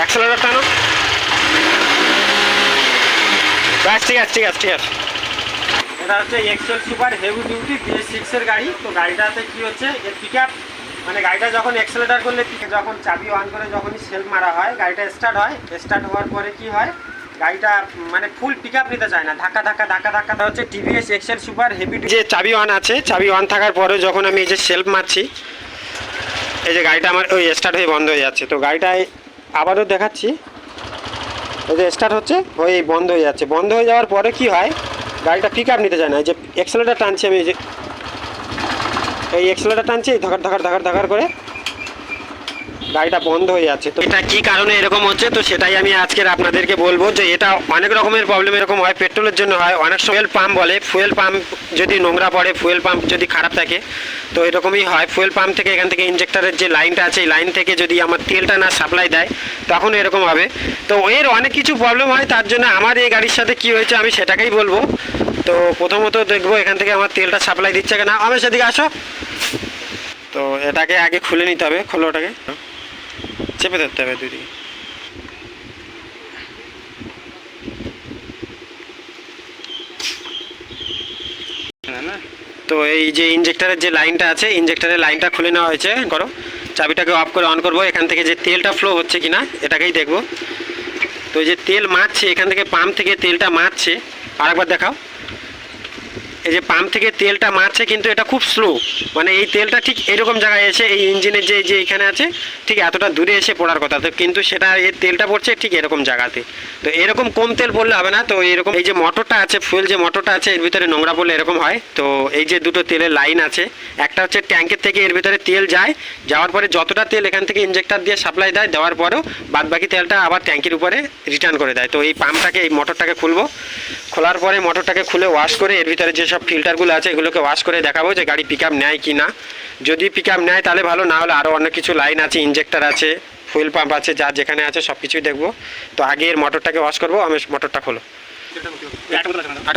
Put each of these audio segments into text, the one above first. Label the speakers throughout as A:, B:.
A: Accelerator টানো। ব্যাস ঠিক আছে ঠিক আছে ঠিক আছে। এটা হচ্ছে XL super heavy duty BS সিক্সের গাড়ি। তো গাড়িটাতে কি হচ্ছে এর পিক মানে গাড়িটা যখন এক্সেলেটার করলে যখন চাবি অন করে যখনই সেলফ মারা হয় গাড়িটা স্টার্ট হয়। স্টার্ট হওয়ার পরে কি হয় গাড়িটা মানে ফুল পিক আপ নিতে চায় না। ধাক্কা ধাক্কা ধাক্কা ধাক্কা। হচ্ছে টিভিএস এক্সেল সুপার হেভি যে চাবি অন আছে চাবি অন থাকার পরে যখন আমি এই যে সেলফ মারছি এই যে গাড়িটা আমার ওই স্টার্ট হয়ে বন্ধ হয়ে যাচ্ছে। তো গাড়িটায় আবারও দেখাচ্ছি। ওই যে স্টার্ট হচ্ছে, ওই বন্ধ হয়ে যাচ্ছে। বন্ধ হয়ে যাওয়ার পরে কি হয়? গাড়িটা পিক আপ নিতে চায় না। যে এক্সেলেটার টানছি আমি, এই যে এই এক্সেলেটার টানছি, ধকার ধকার ধকার ধকার করে গাড়িটা বন্ধ হয়ে যাচ্ছে। তো এটা কি কারণে এরকম হচ্ছে? তো সেটাই আমি আজকের আপনাদেরকে বলব যে এটা অনেক রকমের প্রবলেম এরকম হয়। পেট্রোলের জন্য হয়। অনেক ফুয়েল পাম্প বলে। ফুয়েল পাম্প যদি নোংরা পড়ে ফুয়েল পাম্প যদি খারাপ থাকে, তো এরকমই হয়। ফুয়েল পাম্প থেকে এখান থেকে ইঞ্জেক্টরের যে লাইনটা আছে, এই লাইন থেকে যদি আমার তেলটা না সাপ্লাই দেয়, তখন এরকম হবে। তো এর অনেক কিছু প্রবলেম হয়। তার জন্য আমার এই গাড়ির সাথে কি হয়েছে আমি সেটাকেই বলব। তো প্রথমত দেখব এখান থেকে আমার তেলটা সাপ্লাই দিচ্ছে কিনা। আমি সেদিকে আসো। তো এটাকে আগে খুলে নিতে হবে। খোলো ওটাকে। চেপে ধরতে হবে দুদিকে তো এই যে ইঞ্জেক্টরের যে লাইনটা আছে ইঞ্জেক্টরের লাইনটা খুলে নেওয়া হয়েছে করো চাবিটাকে অফ করে অন করব। এখান থেকে যে তেলটা ফ্লো হচ্ছে কিনা, এটাকেই দেখব। তো এই যে তেল মারছে, এখান থেকে পাম্প থেকে তেলটা মারছে, আরেকবার দেখাও। এই যে পাম্প থেকে তেলটা মারছে কিন্তু এটা খুব স্লো মানে এই তেলটা ঠিক এরকম জায়গায় এসে এই ইঞ্জিনের যে যে এখানে আছে, ঠিক এতটা দূরে এসে পড়ার কথা। তো কিন্তু সেটা এই তেলটা পড়ছে ঠিক এরকম জায়গাতে। তো এরকম কম তেল পড়লে হবে না। তো এরকম এই যে মোটরটা আছে ফুয়েল যে মোটরটা আছে, এর ভিতরে নোংরা পড়লে এরকম হয়। তো এই যে দুটো তেলের লাইন আছে, একটা হচ্ছে ট্যাঙ্কের থেকে এর ভিতরে তেল যায়। যাওয়ার পরে যতটা তেল এখান থেকে ইঞ্জেক্টর দিয়ে সাপ্লাই দেয়, দেওয়ার পরেও বাদ বাকি তেলটা আবার ট্যাঙ্কির উপরে রিটার্ন করে দেয়। তো এই পাম্পটাকে এই মোটরটাকে খুলবো। খোলার পরে মোটরটাকে খুলে ওয়াশ করে এর ভিতরে যেসব ফিল্টারগুলো আছে এগুলোকে ওয়াশ করে দেখাবো যে গাড়ি পিক আপ নেয় কি না যদি পিক আপ নেয় তাহলে ভালো না হলে আরও অনেক কিছু লাইন আছে ইঞ্জেক্টর আছে ফুয়েল পাম্প আছে যা যেখানে আছে সব কিছুই দেখব। তো আগে এর মোটরটাকে ওয়াশ করব আমি মোটরটা খোলো। আট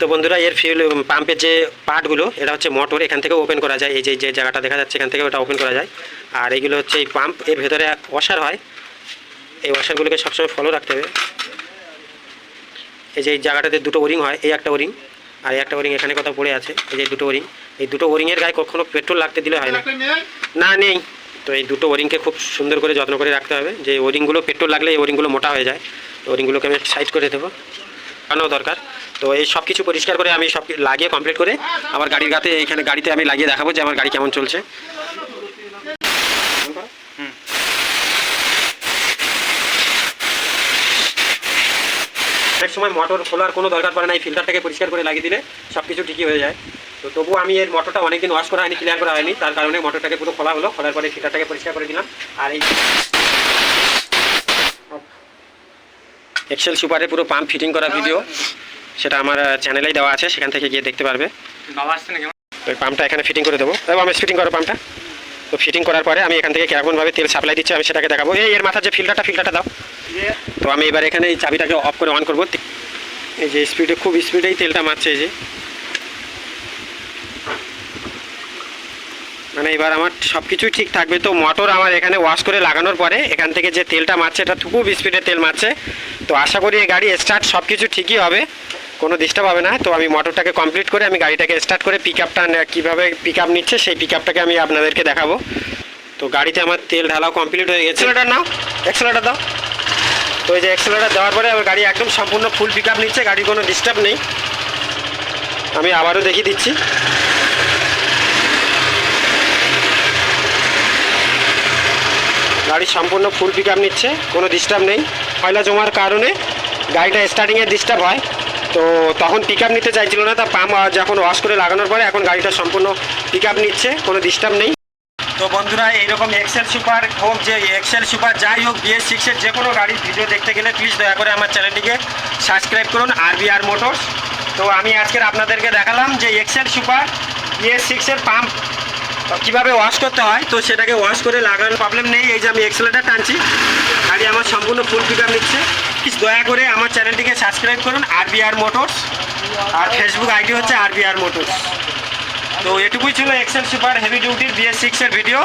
A: তো তো বন্ধুরা, এর ফিউল পাম্পের যে পার্টগুলো এটা হচ্ছে মোটর এখান থেকে ওপেন করা যায়। এই যে যে জায়গাটা দেখা যাচ্ছে, এখান থেকে ওটা ওপেন করা যায়। আর এইগুলো হচ্ছে এই পাম্পের ভেতরে ওয়াশার হয়। এই ওয়াশারগুলোকে সবসময় ফলো রাখতে হবে। এই যে, এই জায়গাটাতে দুটো ওরিং হয়, এই একটা ওরিং আর এই একটা ওরিং এখানে কোথাও পড়ে আছে। এই যে দুটো ওরিং এই দুটো ওরিংয়ের গায়ে কখনো পেট্রোল লাগতে দিলে হয় না। না, নেই। তো এই দুটো ওরিংকে খুব সুন্দর করে যত্ন করে রাখতে হবে। যে ওরিংগুলো পেট্রোল লাগলে এই ওরিংগুলো মোটা হয়ে যায়। ওরিংগুলোকে আমি সাইড করে দেবো। লাগানো দরকার। তো এই সব কিছু পরিষ্কার করে আমি সব লাগিয়ে কমপ্লিট করে আমার গাড়ির গাতে এখানে গাড়িতে আমি লাগিয়ে দেখাবো যে আমার গাড়ি কেমন চলছে। অনেক সময় মোটর খোলার কোনো দরকার পড়ে না, এই ফিল্টারটাকে পরিষ্কার করে লাগিয়ে দিলে সব কিছু ঠিকই হয়ে যায়। তো তবুও আমি এর মোটরটা অনেকদিন ওয়াশ করা হয়নি ক্লিয়ার করা হয়নি, তার কারণে মোটরটাকে পুরো খোলা হলো, খোলার পরে ফিল্টারটাকে পরিষ্কার করে দিলাম। আর এই এক্সেল সুপারে পুরো পাম্প ফিটিং করা ভিডিও সেটা আমার চ্যানেলেই দেওয়া আছে সেখান থেকে গিয়ে দেখতে পারবে। তো পাম্পটা এখানে ফিটিং করে দেবো। আমি ফিটিং করো পাম্পটা তো ফিটিং করার পরে আমি এখান থেকে কেমনভাবে তেল সাপ্লাই দিচ্ছি আমি সেটাকে দেখাবো। এই এর মাথার যে ফিল্টারটা ফিল্টারটা দাও। তো আমি এবার এখানে এই চাবিটাকে অফ করে অন করব। এই যে স্পিডে খুব স্পিডেই তেলটা মারছে এই যে। মানে এবার আমার সব কিছুই ঠিক থাকবে। তো মোটর আমার এখানে ওয়াশ করে লাগানোর পরে এখান থেকে যে তেলটা মারছে এটা খুব স্পিডে তেল মারছে। তো আশা করি এই গাড়ি স্টার্ট সব কিছু ঠিকই হবে কোনো ডিস্টার্ব হবে না। তো আমি মোটরটাকে কমপ্লিট করে আমি গাড়িটাকে স্টার্ট করে পিক আপটা কীভাবে পিক আপ নিচ্ছে সেই পিক আপটাকে আমি আপনাদেরকে দেখাবো। তো গাড়িতে আমার তেল ঢালাও কমপ্লিট হয়ে গেছে। এক্সেলেটার নাও এক্সেলেটার দাও। তো এই যে এক্সেলেটার দেওয়ার পরে আমার গাড়ি একদম সম্পূর্ণ ফুল পিক আপ নিচ্ছে গাড়ির কোনো ডিস্টার্ব নেই। আমি আবারও দেখিয়ে দিচ্ছি। গাড়ি সম্পূর্ণ ফুল পিক আপ নিচ্ছে, কোনো ডিস্টার্ব নেই। ময়লা জমার কারণে গাড়িটা স্টার্টিংয়ে ডিস্টার্ব হয়। তো তখন পিক আপ নিতে চাইছিল না, তা পাম্প যখন ওয়াশ করে লাগানোর পরে এখন গাড়িটা সম্পূর্ণ পিক আপ নিচ্ছে, কোনো ডিস্টার্ব নেই। তো বন্ধুরা, এইরকম এক্সেল সুপার হোক যে এক্সেল সুপার যাই হোক বিএস সিক্সের যে কোনো গাড়ির ভিডিও দেখতে গেলে প্লিজ দয়া করে আমার চ্যানেলটিকে সাবস্ক্রাইব করুন আর বি আর মোটরস তো আমি আজকের আপনাদেরকে দেখালাম যে এক্সেল সুপার বিএস সিক্সের পাম্প কীভাবে ওয়াশ করতে হয়, তো সেটাকে ওয়াশ করে লাগানোর প্রবলেম নেই। এই যে আমি এক্সেলেটার টানছি আর আমার সম্পূর্ণ ফুল পিক নিচ্ছে। প্লিজ দয়া করে আমার চ্যানেলটিকে সাবস্ক্রাইব করুন আর আরবিআর মোটরস আর ফেসবুক আইডি হচ্ছে আর আরবিআর মোটরস তো এটুকুই ছিল XL super heavy duty BS সিক্সের ভিডিও